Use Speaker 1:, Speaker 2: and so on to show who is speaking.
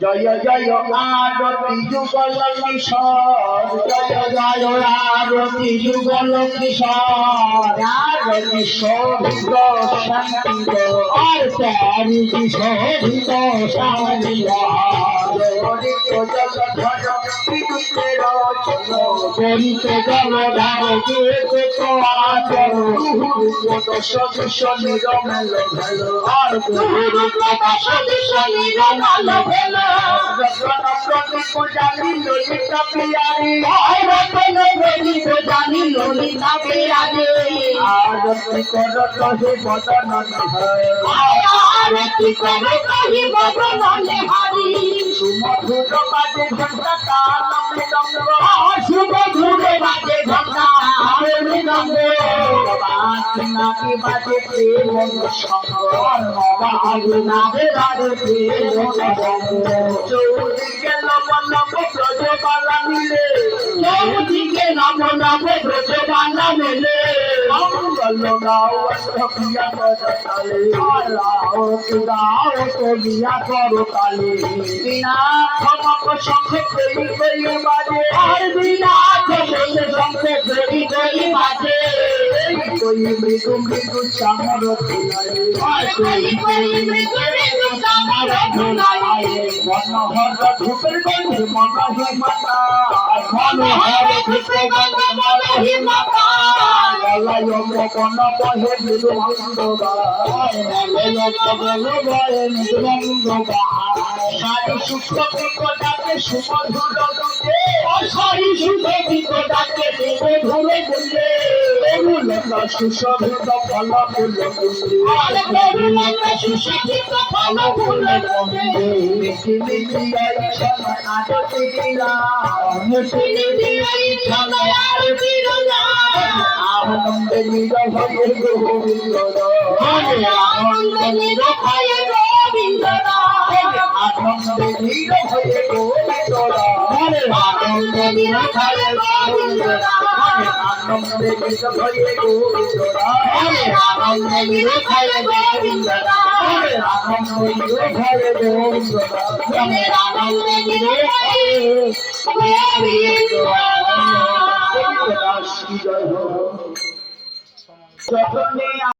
Speaker 1: জয়
Speaker 2: জয়, আরতি যুগল কিশোর
Speaker 3: জয় জয়, আরতি যুগল কিশোর
Speaker 2: আরতি শোভিত শান্তি
Speaker 3: আর প্যারি শোভিত শান্তি করিতে গেল ধার দিয়ে কত আচর
Speaker 2: কত
Speaker 1: সদস্য
Speaker 2: নিরমেল
Speaker 3: আর বহুর কত সদস্য নিরমেল
Speaker 2: জানি ললিতা পিয়ারি
Speaker 3: রতন
Speaker 4: গরিব জানি ললিতা পিয়ারি
Speaker 1: আরতি কর কহি বদন
Speaker 4: আরতি কর কহি বদন হারি
Speaker 2: সুমধুর বাজে ঘণ্টা কাল মৃদঙ্গ
Speaker 3: সুমধুর বাজে ঘণ্টা ব্রজবালা মিলে
Speaker 2: लगाओ
Speaker 1: अशोकिया करो
Speaker 2: ताले
Speaker 3: लाओ कुदाओ तो दिया करो ताले
Speaker 2: बिना खमक शंख तेरी तेरी बाजे
Speaker 3: और बिना खमक शंख तेरी तेरी बाजे
Speaker 2: কই মৃদু মৃদু চামর
Speaker 3: মনোহর ধূপের
Speaker 1: গন্ধে
Speaker 2: মনহি মাতা
Speaker 3: মনোহর ধূপের গন্ধে মনহি মাতা লয়
Speaker 1: অমৃত কোন বহে বিলু ভঙ্গ
Speaker 2: বা
Speaker 3: লয় অমৃত কোন বহে বিলু ভঙ্গ বা সাধু
Speaker 2: সুস্থ বিজ্ঞ ডাকে সুমধুর দুধে
Speaker 3: অসারি সুস্থ বিজ্ঞ ডাকে সুমধুর দুধে
Speaker 1: মূলত সুশোভিত ফল
Speaker 2: ফুল
Speaker 3: মূলত সুশোভিত ফল ফুল
Speaker 2: মিটি মিটি আই সময় আটকে দিলা
Speaker 3: মিটি মিটি আই সময় আর
Speaker 4: দিলা
Speaker 2: আনন্দ নির ভয় গো হরি
Speaker 3: হরি আনন্দ নির
Speaker 4: ভয় গো আনন্দ
Speaker 2: নীল হয়ে গোবিন্দরা
Speaker 3: আনন্দ নীল হয়ে গোবিন্দরা
Speaker 4: আনন্দ
Speaker 3: নীল হয়ে গোবিন্দরা আনন্দ নীল হয়ে গোবিন্দরা আনন্দ নীল হয়ে গোবিন্দরা আনন্দ নীল হয়ে
Speaker 4: গোবিন্দরা
Speaker 2: জয় হোক